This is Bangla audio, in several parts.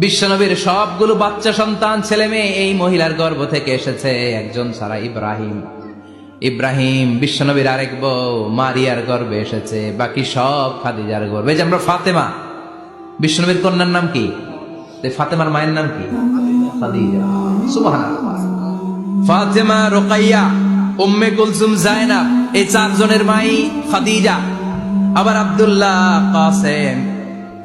বিশ্বনবীর সবগুলো বাচ্চা সন্তান, ছেলে মেয়ে এই মহিলার গর্ভ থেকে এসেছে একজন ছাড়া ইব্রাহিম। ইব্রাহিম বিশ্বনবীর আরেক বউ মারিয়ার গর্ভে এসেছে, বাকি সব খাদিজার এই যে আমরা ফাতেমা, বিশ্বনবীর কন্যার নাম কি? ফাতেমার মায়ের নাম কি? ফাতেমা রোকাইয়া, উম্মে কুলসুম জায়নাব, এই চারজনের মাই খাদিজা। আবার আব্দুল্লাহ কাসেম।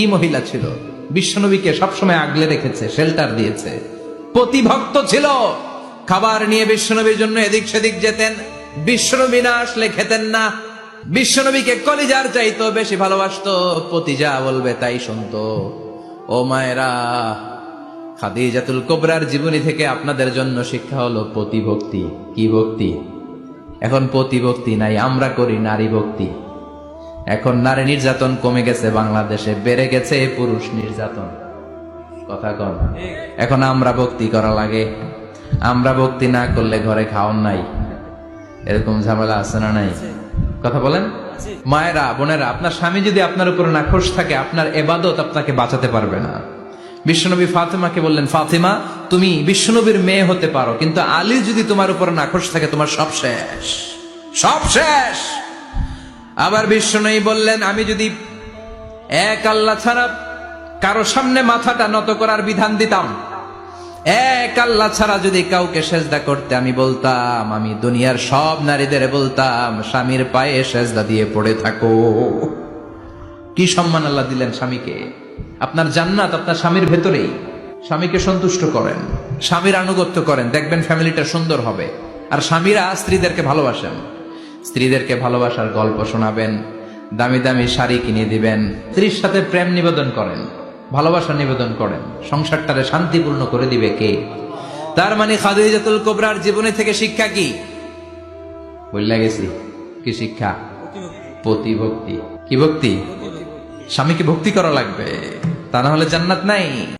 কি মহিলা ছিল? বিশ্বনবীকে সবসময় আগলে রেখেছে শেল্টার দিয়েছে। প্রতিভক্ত ছিল। খাবার নিয়ে বিশ্বনবীর জন্য এদিক সেদিক যেতেন। বিশ্বনবী না আসলে খেতেন না। বিশ্বনবীকে কলিজার চাইতো, বেশি ভালোবাসতো। পতি যা বলবে, তাই শুনতো। ও মায়েরা, খাদিজাতুল কোবরার জীবনী থেকে আপনাদের জন্য শিক্ষা হলো প্রতিভক্তি কি ভক্তি? এখন প্রতিভক্তি নাই, আমরা করি নারী ভক্তি। এখন নারী নির্যাতন কমে গেছে, বাংলাদেশে বেড়ে গেছে পুরুষ নির্যাতন। কথা কন এখন আমরা ভক্তি করা লাগে। আমরা ভক্তি না করলে ঘরে খাওয়ান নাই। এরকম ঝামেলা আছে না নাই? কথা বলেন? মায়েরা, বোনেরা, আপনার স্বামী যদি আপনার উপরে নাখোশ থাকে, আপনার এবাদত আপনাকে বাঁচাতে পারবে না। বিশ্বনবী ফাতেমাকে বললেন, ফাতেমা, তুমি বিশ্বনবীর মেয়ে হতে পারো, কিন্তু আলী যদি তোমার উপর নাখোশ থাকে, তোমার সব শেষ। সব শেষ! আবার বিষ্ণু বললেন, আমি যদি এক আল্লাহ ছাড়া কারও সামনে মাথাটা নত করার বিধান দিতাম, এক আল্লাহ ছাড়া যদি কাউকে সেজদা করতে আমি বলতাম, আমি দুনিয়ার সব নারীদের বলতাম, স্বামীর পায়ে সেজদা দিয়ে পড়ে থাকো। কি সম্মান আল্লাহ দিলেন স্বামীকে? আপনার জান্নাত আপনার স্বামীর ভেতরেই। স্বামীকে সন্তুষ্ট করেন, স্বামীর আনুগত্য করেন। দেখবেন ফ্যামিলিটা সুন্দর হবে। আর স্বামীরা স্ত্রীদেরকে ভালোবাসেন। স্ত্রীদেরকে ভালোবাসার গল্প শোনাবেন, দামি দামি শাড়ি কিনে দিবেন, স্ত্রীর সাথে প্রেম নিবেদন করেন, ভালোবাসা নিবেদন করেন, সংসারটারে শান্তিপূর্ণ করে দিবে কে? তার মানে খাদিজাতুল কোবরার জীবনে থেকে শিক্ষা কি? বললে গেছি। কি শিক্ষা? প্রতিভক্তি। কি ভক্তি? স্বামীকে ভক্তি করা লাগবে। তা না হলে জান্নাত নাই।